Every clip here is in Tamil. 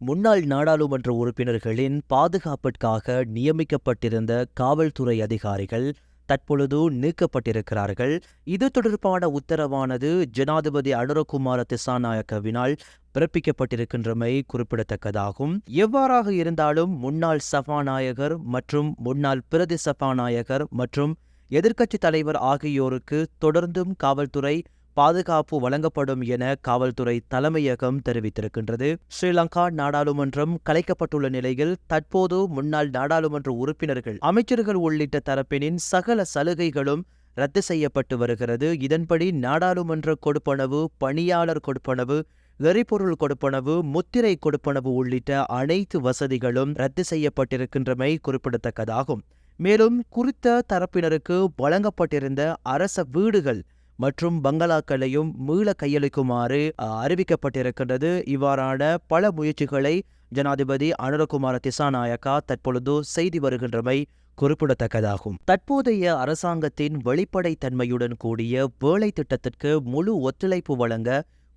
முன்னாள் நாடாளுமன்ற உறுப்பினர்களின் பாதுகாப்பிற்காக நியமிக்கப்பட்டிருந்த காவல்துறை அதிகாரிகள் தற்பொழுது நீக்கப்பட்டிருக்கிறார்கள். இது தொடர்பான உத்தரவானது ஜனாதிபதி அனுரகுமார திசாநாயக்கவினால் பிறப்பிக்கப்பட்டிருக்கின்றமை குறிப்பிடத்தக்கதாகும். எவ்வாறாக இருந்தாலும் முன்னாள் சபாநாயகர் மற்றும் முன்னாள் பிரதி சபாநாயகர் மற்றும் எதிர்க்கட்சித் தலைவர் ஆகியோருக்கு தொடர்ந்தும் காவல்துறை பாதுகாப்பு வழங்கப்படும் என காவல்துறை தலைமையகம் தெரிவித்திருக்கின்றது. ஸ்ரீலங்கா நாடாளுமன்றம் கலைக்கப்பட்டுள்ள நிலையில் தற்போது முன்னாள் நாடாளுமன்ற உறுப்பினர்கள் அமைச்சர்கள் உள்ளிட்ட தரப்பினின் சகல சலுகைகளும் ரத்து செய்யப்பட்டு வருகிறது. இதன்படி நாடாளுமன்ற கொடுப்பனவு பணியாளர் கொடுப்பனவு எரிபொருள் கொடுப்பனவு முத்திரை கொடுப்பனவு உள்ளிட்ட அனைத்து வசதிகளும் ரத்து செய்யப்பட்டிருக்கின்றமை குறிப்பிடத்தக்கதாகும். மேலும் குறித்த தரப்பினருக்கு வழங்கப்பட்டிருந்த அரச வீடுகள் மற்றும் பங்களாக்களையும் மீள கையளிக்குமாறு அறிவிக்கப்பட்டிருக்கின்றது. இவ்வாறான பல முயற்சிகளை ஜனாதிபதி அனுரகுமார திசாநாயக்கா தற்பொழுது செய்து வருகின்றமை குறிப்பிடத்தக்கதாகும். தற்போதைய அரசாங்கத்தின் வெளிப்படைத்தன்மையுடன் கூடிய வேலை திட்டத்திற்கு முழு ஒத்துழைப்பு வழங்க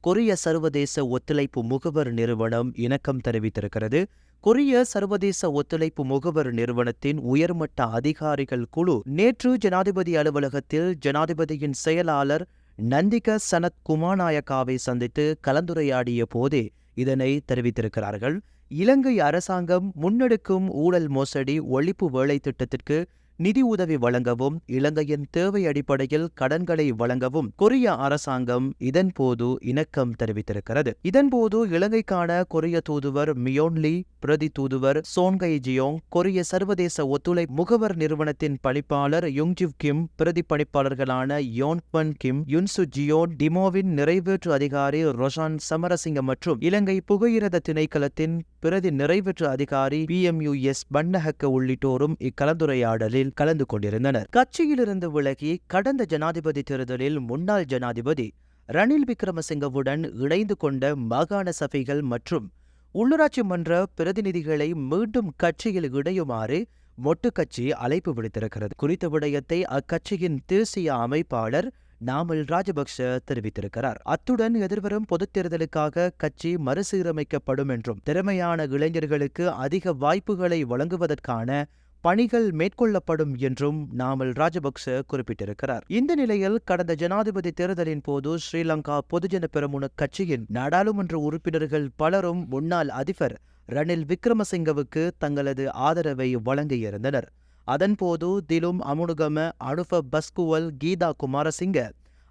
கொரிய சர்வதேச ஒத்துழைப்பு முகவர் நிறுவனம் இணக்கம் தெரிவித்திருக்கிறது. கொரிய சர்வதேச ஒத்துழைப்பு முகவர் நிறுவனத்தின் உயர்மட்ட அதிகாரிகள் குழு நேற்று ஜனாதிபதி அலுவலகத்தில் ஜனாதிபதியின் செயலாளர் நந்திக சனத் குமாநாயக்காவை சந்தித்து கலந்துரையாடிய போதே இதனை தெரிவித்திருக்கிறார்கள். இலங்கை அரசாங்கம் முன்னெடுக்கும் ஊழல் மோசடி ஒழிப்பு வேலை திட்டத்திற்கு நிதி உதவி வழங்கவும் இலங்கையின் தேவை அடிப்படையில் கடன்களை வழங்கவும் கொரிய அரசாங்கம் இதன்போது இணக்கம் தெரிவித்திருக்கிறது. இதன்போது இலங்கைக்கான கொரிய தூதுவர் மியோன்லி பிரதி தூதுவர் சோன்கை ஜியோங் கொரிய சர்வதேச ஒத்துழை முகவர் நிறுவனத்தின் பணிப்பாளர் யுங்ஜிவ் கிம் பிரதி பணிப்பாளர்களான யோன்பன் கிம் யுன்சு ஜியோன் டிமோவின் நிறைவேற்று அதிகாரி ரொஷான் சமரசிங்க மற்றும் இலங்கை புகையிரத திணைக்களத்தின் பிரதி நிறைவேற்று அதிகாரி P M U S Pannahakka உள்ளிட்டோரும் இக்கலந்துரையாடலில் கலந்து கொண்டிருந்தனர். கட்சியிலிருந்து விலகி கடந்த ஜனாதிபதி தேர்தலில் முன்னாள் ஜனாதிபதி ரணில் விக்ரமசிங்கவுடன் இணைந்து கொண்ட மாகாண சபைகள் மற்றும் உள்ளூராட்சி மன்ற பிரதிநிதிகளை மீண்டும் கட்சியில் இணையுமாறு மொட்டு கட்சி அழைப்பு விடுத்திருக்கிறது. குறித்த விடயத்தை அக்கட்சியின் தேசிய அமைப்பாளர் நாமல் ராஜபக்ஷ தெரிவித்திருக்கிறார். அத்துடன் எதிர்வரும் பொதுத் தேர்தலுக்காக கட்சி மறுசீரமைக்கப்படும் என்றும் திறமையான இளைஞர்களுக்கு அதிக வாய்ப்புகளை வழங்குவதற்கான பணிகள் மேற்கொள்ளப்படும் என்றும் நாமல் ராஜபக்ச குறிப்பிட்டிருக்கிறார். இந்த நிலையில் கடந்த ஜனாதிபதி தேர்தலின் போது ஸ்ரீலங்கா பொதுஜன பெருமுன கட்சியின் நாடாளுமன்ற உறுப்பினர்கள் பலரும் முன்னாள் அதிபர் ரணில் விக்ரமசிங்கவுக்கு தங்களது ஆதரவை வழங்கியிருந்தனர். அதன்போது திலும் அமுனுகம அனுப பஸ்குவல் கீதா குமாரசிங்க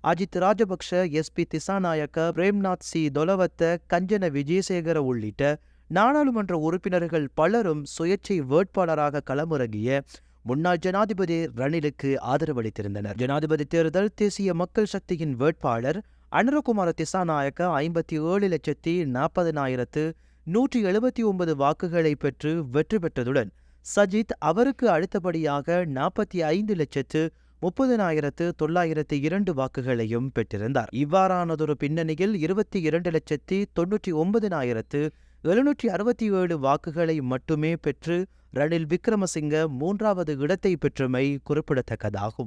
அஜித் ராஜபக்ஷ எஸ்பி திசாநாயக்க பிரேம்நாத் சி தொலவத்த கஞ்சன விஜயசேகர உள்ளிட்ட நாடாளுமன்ற உறுப்பினர்கள் பலரும் சுயேட்சை வேட்பாளராக களமிறங்கிய முன்னாள் ஜனாதிபதி ரணிலுக்கு ஆதரவளித்திருந்தனர். ஜனாதிபதி தேர்தல் தேசிய மக்கள் சக்தியின் வேட்பாளர் அனுரகுமார திசாநாயக்க ஐம்பத்தி ஏழு லட்சத்தி நாற்பதனாயிரத்து நூற்றி எழுபத்தி ஒன்பது வாக்குகளை பெற்று வெற்றி பெற்றதுடன் சஜித் அவருக்கு அடுத்தபடியாக நாற்பத்தி ஐந்து லட்சத்து முப்பதினாயிரத்து தொள்ளாயிரத்து இரண்டு வாக்குகளையும் பெற்றிருந்தார். இவ்வாறானதொரு பின்னணியில் இருபத்தி இரண்டு லட்சத்தி தொன்னூற்றி ஒன்பதினாயிரத்து எழுநூற்றி அறுபத்தி ஏழு வாக்குகளை மட்டுமே பெற்று ரணில் விக்ரமசிங்க மூன்றாவது இடத்தை பெற்றமை குறிப்பிடத்தக்கதாகும்.